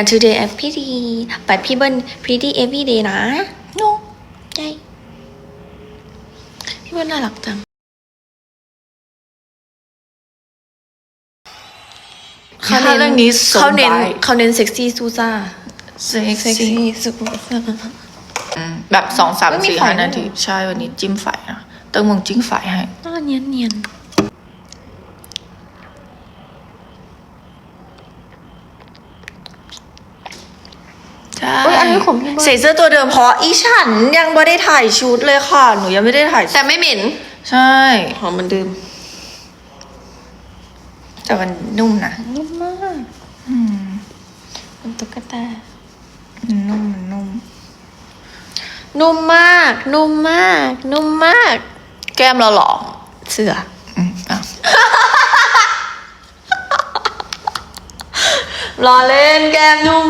and today I'm pretty but people pretty every day นะ no ใช่พี่เบิ้ลน่ารักจัง เขาเรื่องนี้สมเขาเน้นบายเขาเน้นเซ็กซี่ซูซ่าเซ็กเซ็กซี่ซี่ซูซ่า แบบสองสามไม่มีสี่ไฟห้าด้วย นาที ใช่วันนี้จิ้มไฟนะเติมมงจิ้มไฟให้น่าเนียนเนียนใช่ เอ้ยอันนี้ ของพี่เบิ้ลใส่เสื้อตัวเดิมเพราะอีฉันยังไม่ได้ถ่ายชุดเลยค่ะ หนูยังไม่ได้ถ่ายแต่ไม่เหม็นใช่หอมเหมือนเดิมแต่มันนุ่มนะนุ่มมากอืมเป็นตุ๊กตามันนุ่มมันนุ่ม นุ่มมาก นุ่มมาก นุ่มมาก แก้มเราเหรอเสืออืมอะรอเล่นแก้มนุ่มจิ้ม